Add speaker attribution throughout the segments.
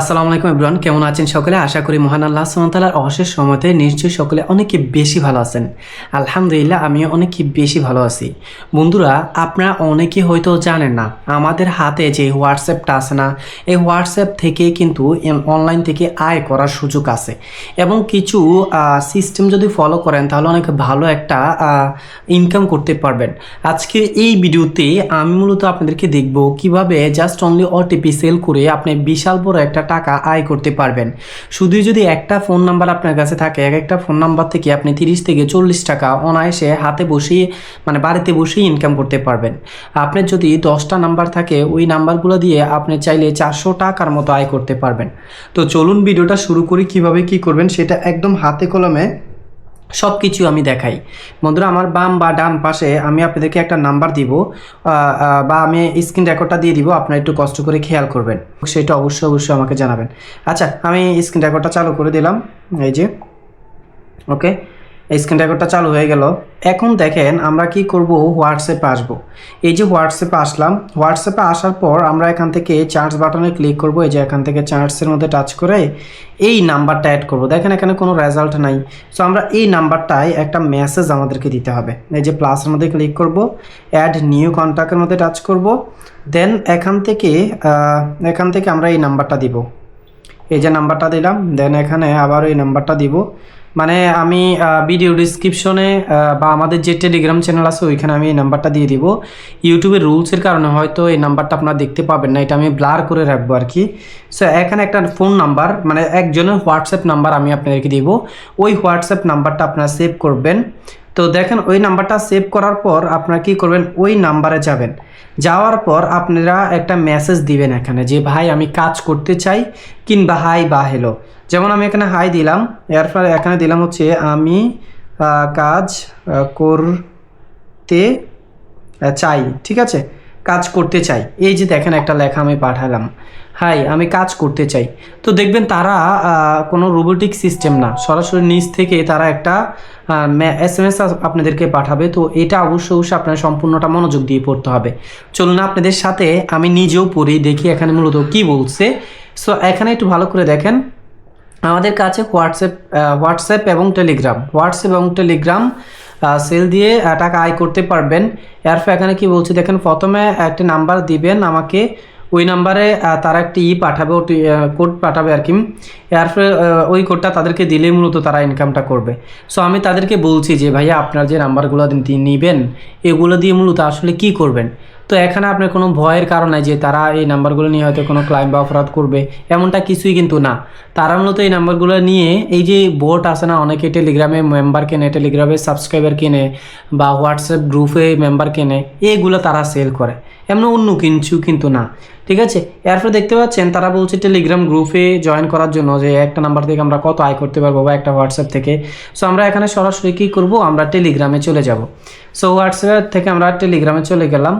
Speaker 1: আসসালামু আলাইকুম ইব্রান কেমন আছেন সকলে? আশা করি মহান আল্লাহ সুমতালার অশেষ সময়তে নিশ্চয়ই সকলে অনেকে বেশি ভালো আছেন। আলহামদুলিল্লাহ, আমিও অনেক বেশি ভালো আছি। বন্ধুরা, আপনারা অনেকে হয়তো জানেন না, আমাদের হাতে যে হোয়াটসঅ্যাপটা আছে না, এই হোয়াটসঅ্যাপ থেকে কিন্তু অনলাইন থেকে আয় করার সুযোগ আছে। এবং কিছু সিস্টেম যদি ফলো করেন, তাহলে অনেক ভালো একটা ইনকাম করতে পারবেন। আজকের এই ভিডিওতে আমি মূলত আপনাদেরকে দেখব কীভাবে জাস্ট অনলি ওটিপি সেল করে আপনি বিশাল বড় একটা টাকা আয় করতে পারবেন। শুধু যদি একটা ফোন নাম্বার আপনার কাছে থাকে, এক একটা ফোন নাম্বার থেকে আপনি তিরিশ থেকে চল্লিশ টাকা অনায়াসে হাতে বসিয়ে মানে বাড়িতে বসেই ইনকাম করতে পারবেন। আপনার যদি দশটা নাম্বার থাকে, ওই নাম্বারগুলো দিয়ে আপনি চাইলে চারশো টাকার মতো আয় করতে পারবেন। তো চলুন ভিডিওটা শুরু করি কীভাবে কি করবেন, সেটা একদম হাতে কলমে সব কিছু আমি দেখাই। বন্ধুরা, আমার বাম বা ডান পাশে আমি আপনাদেরকে একটা নাম্বার দিব। বা আমি স্ক্রিন রেকর্ডটা দিয়ে দিব, আপনারা একটু কষ্ট করে খেয়াল করবেন। সেটা অবশ্যই অবশ্যই আমাকে জানাবেন। আচ্ছা আমি স্ক্রিন রেকর্ডটা চালু করে দিলাম, এই যে, ওকে। স্ক্রিন রেকর্ডটা চালু হয়ে গেল। এখন দেখেন আমরা কি করব? হোয়াটসঅ্যাপে আসব। এই যে হোয়াটসঅ্যাপে আসলাম হোয়াটসঅ্যাপে আসার পর আমরা এখান থেকে চার্জ বাটনে ক্লিক করব। এই যে এখান থেকে চার্জের মধ্যে টাচ করে এই নাম্বারটা অ্যাড করব। দেখেন এখানে কোনো রেজাল্ট নাই। সো আমরা এই নাম্বারটায় একটা মেসেজ আমাদেরকে দিতে হবে। এই যে প্লাসের মধ্যে ক্লিক করব অ্যাড নিউ কন্ট্যাক্টের মধ্যে টাচ করব। দেন এখান থেকে এখান থেকে আমরা এই নাম্বারটা দিব। এই যে নাম্বারটা দিলাম দেন এখানে আবার এই নাম্বারটা দিব। মানে আমি ভিডিও ডিসক্রিপশনে বা আমাদের যে টেলিগ্রাম চ্যানেল আছে, ওইখানে আমি এই নাম্বারটা দিয়ে দিব। ইউটিউবের রুলসের কারণে হয়তো এই নাম্বারটা আপনারা দেখতে পাবেন না, এটা আমি ব্লার করে রাখব আর কি। সো এখানে একটা ফোন নাম্বার মানে একজনের হোয়াটসঅ্যাপ নাম্বার আমি আপনাদেরকে দিব। ওই হোয়াটসঅ্যাপ নাম্বারটা আপনারা সেভ করবেন। তো দেখেন, ওই নাম্বারটা সেভ করার পর আপনারা কি করবেন? ওই নাম্বারে যাবেন। যাওয়ার পর আপনারা একটা মেসেজ দিবেন এখানে যে, ভাই, আমি কাজ করতে চাই কিংবা হাই বা হেলো যেমন আমি এখানে হাই দিলাম, এরপর এখানে দিলাম হচ্ছে, আমি কাজ করতে চাই। ঠিক আছে? কাজ করতে চাই। এই যে দেখেন একটা লেখা আমি পাঠালাম। হাই, আমি কাজ করতে চাই। তো দেখবেন তারা কোনো রোবোটিক সিস্টেম না। সরাসরি নিজ থেকে তারা একটা এস এম এস আপনাদেরকে পাঠাবে। তো এটা অবশ্য অবশ্যই আপনার সম্পূর্ণটা মনোযোগ দিয়ে পড়তে হবে। চলুন আপনাদের সাথে আমি নিজেও পড়ি, দেখি এখানে মূলত কি বলছে। সো এখানে একটু ভালো করে দেখেন। আমাদের কাছে হোয়াটসঅ্যাপ হোয়াটসঅ্যাপ এবং টেলিগ্রাম। হোয়াটসঅ্যাপ এবং টেলিগ্রাম সেল দিয়ে টাকা আয় করতে পারবেন। এরপর এখানে কি বলছি? দেখেন, প্রথমে একটা নাম্বার দিবেন আমাকে। ওই নাম্বারে তারা একটি ই পাঠাবে, ওটি কোড পাঠাবে আর কি। এরপরে ওই কোডটা তাদেরকে দিলেই মূলত তারা ইনকামটা করবে। সো আমি তাদেরকে বলছি যে, ভাইয়া, আপনার যে নাম্বারগুলো নেবেন, এগুলো দিয়ে মূলত আসলে কি করবেন? তো এখানে আপনার কোনো ভয়ের কারণ নাই যে তারা এই নাম্বারগুলো নিয়ে হয়তো কোনো ক্লাইম বা অপরাধ করবে, এমনটা কিছুই কিন্তু না। তারা মূলত এই নাম্বারগুলো নিয়ে এই যে বোট আছে না, অনেকে টেলিগ্রামে মেম্বার কেনে টেলিগ্রামে সাবস্ক্রাইবার কেনে বা হোয়াটসঅ্যাপ গ্রুপে মেম্বার কেনে এইগুলো তারা সেল করে। এমন অন্য কিছু কিন্তু না। ঠিক আছে? এরপর দেখতে পাচ্ছেন, তারা বলছে টেলিগ্রাম গ্রুপে জয়েন করার জন্য যে একটা নাম্বার থেকে আমরা কত আয় করতে পারব বা একটা হোয়াটসঅ্যাপ থেকে। সো আমরা এখানে সরাসরি কী করব? আমরা টেলিগ্রামে চলে যাব। সো হোয়াটসঅ্যাপ থেকে আমরা টেলিগ্রামে চলে গেলাম।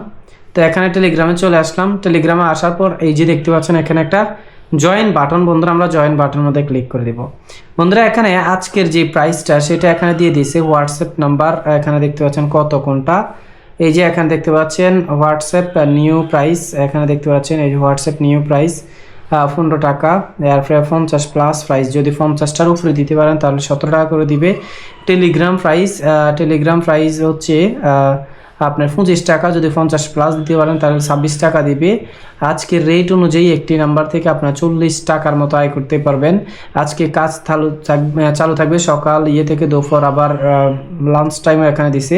Speaker 1: তো এখানে টেলিগ্রামে চলে আসলাম। টেলিগ্রামে আসার পর এই যে দেখতে পাচ্ছেন, এখানে একটা জয়েন বাটন বন্ধুরা, আমরা জয়েন বাটনের মধ্যে ক্লিক করে দিব। বন্ধুরা, এখানে আজকের যে প্রাইসটা সেটা এখানে দিয়ে দিয়েছে হোয়াটসঅ্যাপ নাম্বার এখানে দেখতে পাচ্ছেন কত কোনটা। এই যে এখানে দেখতে পাচ্ছেন হোয়াটসঅ্যাপ নিউ প্রাইস এখানে দেখতে পাচ্ছেন এই যে হোয়াটসঅ্যাপ নিউ প্রাইস পনেরো টাকা। এরপরে পঞ্চাশ প্লাস প্রাইস যদি পঞ্চাশটার উপরে দিতে পারেন, তাহলে সতেরো টাকা করে দিবে। টেলিগ্রাম প্রাইস টেলিগ্রাম প্রাইস হচ্ছে আপনার পঁচিশ টাকা, যদি পঞ্চাশ প্লাস দিতে পারেন, তাহলে ছাব্বিশ টাকা দিবে। আজকের রেট অনুযায়ী একটি নাম্বার থেকে আপনার চল্লিশ টাকার মতো আয় করতে পারবেন। আজকে কাজ চালু চালু থাকবে সকাল ইয়ে থেকে দুপুর, আবার লাঞ্চ টাইমও এখানে দিছে।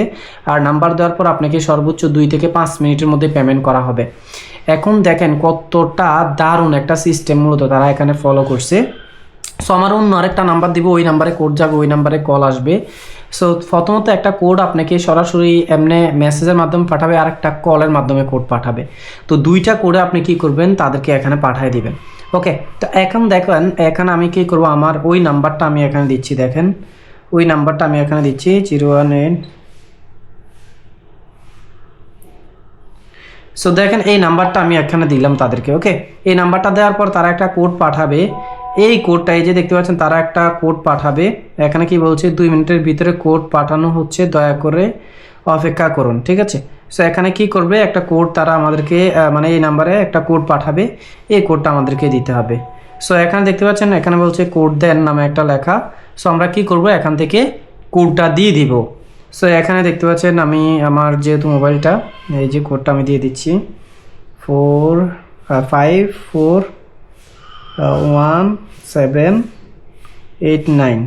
Speaker 1: আর নাম্বার দেওয়ার পর আপনাকে সর্বোচ্চ দুই থেকে পাঁচ মিনিটের মধ্যে পেমেন্ট করা হবে। এখন দেখেন কতটা দারুণ একটা সিস্টেম মূলত তারা এখানে ফলো করছে। সো আমার অন্য আরেকটা নাম্বার দিব, ওই নাম্বারে কোড যাবে ওই নাম্বারে কল আসবে। সো প্রথমত একটা কোড আপনাকে সরাসরি এমনি মেসেজের মাধ্যমে পাঠাবে আর একটা কলের মাধ্যমে কোড পাঠাবে। তো দুইটা কোডে আপনি কি করবেন? তাদেরকে এখানে পাঠিয়ে দিবেন। ওকে তো এখন দেখেন, এখানে আমি কি করব? আমার ওই নাম্বারটা আমি এখানে দিচ্ছি, দেখেন। ওই নাম্বারটা আমি এখানে দিচ্ছি, জিরো ওয়ান এইট। সো দেখেন, এই নাম্বারটা আমি এখানে দিলাম তাদেরকে ওকে এই নাম্বারটা দেওয়ার পর তারা একটা কোড পাঠাবে। এই কোডটা এই যে দেখতে পাচ্ছেন, তারা একটা কোড পাঠাবে। এখানে কি বলছে, দুই মিনিটের ভিতরে কোড পাঠানো হচ্ছে, দয়া করে অপেক্ষা করুন, ঠিক আছে? সো এখানে কি করবে, একটা কোড তারা আমাদেরকে মানে এই নাম্বারে একটা কোড পাঠাবে, এই কোডটা আমাদেরকে দিতে হবে। সো এখানে দেখতে পাচ্ছেন, এখানে বলছে কোড দেন নামে একটা লেখা। সো আমরা কি করব, এখান থেকে কোডটা দিয়ে দিব। সো এখানে দেখতে পাচ্ছেন, আমি আমার যেহেতু মোবাইলটা এই যে কোডটা আমি দিয়ে দিচ্ছি four five four one, seven, eight, nine.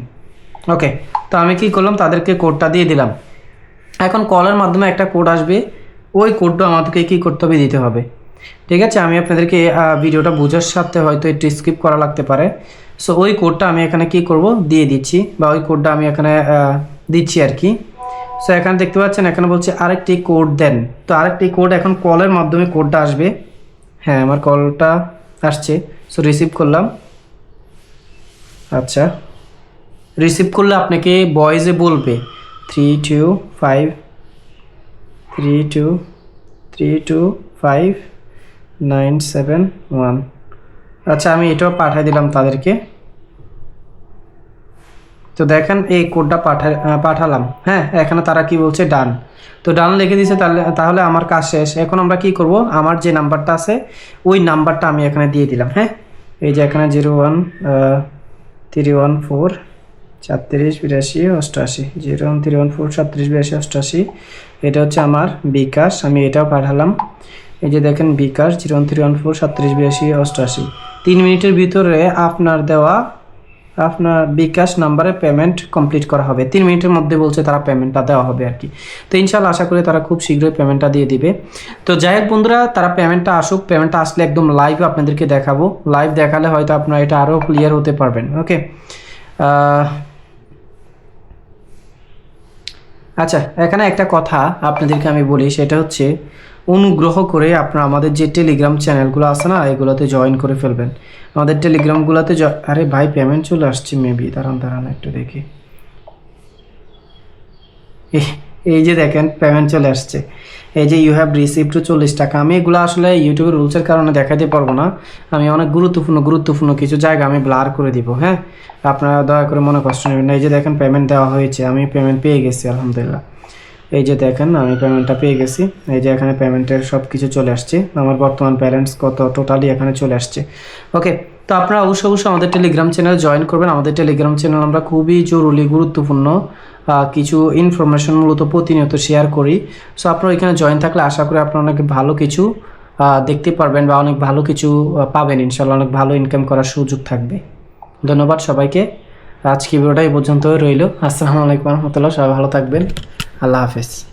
Speaker 1: Okay, তো আমি কি করলাম? তাদেরকে কোডটা দিয়ে দিলাম। এখন কলের মাধ্যমে একটা কোড আসবে। ওই কোডটা আমাদেরকে কি করতে হবে? দিতে হবে। ঠিক আছে? আমি আপনাদেরকে ভিডিওটা বোঝার সাথে হয়তো একটু স্কিপ করা লাগতে পারে। সো ওই কোডটা আমি এখানে কি করব? দিয়ে দিচ্ছি। বা ওই কোডটা আমি এখানে দিচ্ছি আর কি। সো এখানে দেখতে পাচ্ছেন, এখানে বলছে আরেকটি কোড দেন। তো আরেকটি কোড এখন কলের মাধ্যমে কোডটা আসবে। হ্যাঁ আমার কলটা আসছে। সো রিসিভ করলাম। আচ্ছা। রিসিভ করলে আপনাকে বয়েজে বলবে three two five three two three two five nine seven one আচ্ছা আমি এটাও পাঠিয়ে দিলাম তাদেরকে। তো দেখেন এই কোডটা পাঠা পাঠালাম। হ্যাঁ এখানে তারা কি বলছে? ডান তো ডান লিখে দিয়েছে তাহলে তাহলে আমার কাজ শেষ। এখন আমরা কি করব? আমার যে নাম্বারটা আছে, ওই নাম্বারটা আমি এখানে দিয়ে দিলাম হ্যাঁ? এই যে এখানে zero one three one four সাতত্রিশ, বিরাশি, অষ্টআশি। Zero one three one four সাতত্রিশ, বিরাশি, অষ্টআশি। এটা হচ্ছে আমার বিকাশ। আমি এটাও পাঠালাম। এই যে দেখেন bKash zero one three one four সাতত্রিশ, বিরাশি, অষ্টআশি। তিন মিনিটের ভিতরে আপনার দেওয়া আপনার বিকাশ নাম্বারে পেমেন্ট কমপ্লিট করা হবে। তিন মিনিটের মধ্যে বলছে তারা পেমেন্টটা দেওয়া হবে আর কি। তো ইনশাল্লাহ আশা করি তারা খুব শীঘ্রই পেমেন্টটা দিয়ে দিবে। তো যাই হোক বন্ধুরা, তারা পেমেন্টটা আসুক পেমেন্টটা আসলে একদম লাইভ আপনাদেরকে দেখাবো। লাইভ দেখালে হয়তো আপনারা এটা আরও ক্লিয়ার হতে পারবেন ওকে আচ্ছা এখানে একটা কথা আপনাদেরকে আমি বলি, সেটা হচ্ছে অনুগ্রহ করে আপনারা আমাদের যে টেলিগ্রাম চ্যানেলগুলো আছে না, এগুলোতে জয়েন করে ফেলবেন। আমাদের টেলিগ্রামগুলোতে আরে ভাই পেমেন্ট চলে আসছে মেবি দাঁড়ান দাঁড়ান একটু দেখি। এই- এই যে দেখেন পেমেন্ট চলে আসছে। এই যে ইউ হ্যাভ রিসিভ টু চল্লিশ টাকা। আমি এগুলো আসলে ইউটিউবের রুলসের কারণে দেখাতে পারব না। আমি অনেক গুরুত্বপূর্ণ গুরুত্বপূর্ণ কিছু জায়গা আমি ব্লার করে দিব হ্যাঁ? আপনারা দয়া করে মনে কষ্ট নেবেন না। এই যে দেখেন পেমেন্ট দেওয়া হয়েছে। আমি পেমেন্ট পেয়ে গেছি, আলহামদুলিল্লাহ। এই যে দেখেন, আমি পেমেন্টটা পেয়ে গেছি। এই যে এখানে পেমেন্টের সব কিছু চলে আসছে। আমার বর্তমান ব্যালেন্স কত? টোটালি এখানে চলে আসছে। ওকে তো আপনারা অবশ্যই অবশ্যই আমাদের টেলিগ্রাম চ্যানেল জয়েন করবেন। আমাদের টেলিগ্রাম চ্যানেল আমরা খুবই জরুরি, গুরুত্বপূর্ণ কিছু ইনফরমেশন মূলত প্রতিনিয়ত শেয়ার করি। সো আপনারা এখানে জয়েন থাকলে আশা করি আপনারা অনেক ভালো কিছু দেখতে পারবেন বা অনেক ভালো কিছু পাবেন। ইনশাল্লাহ অনেক ভালো ইনকাম করার সুযোগ থাকবে। ধন্যবাদ সবাইকে। আজকে ভিডিওটা এই পর্যন্ত রইল। আসসালামু আলাইকুম রহমতুল্লাহ। সবাই ভালো থাকবেন। আল্লাহ হাফেজ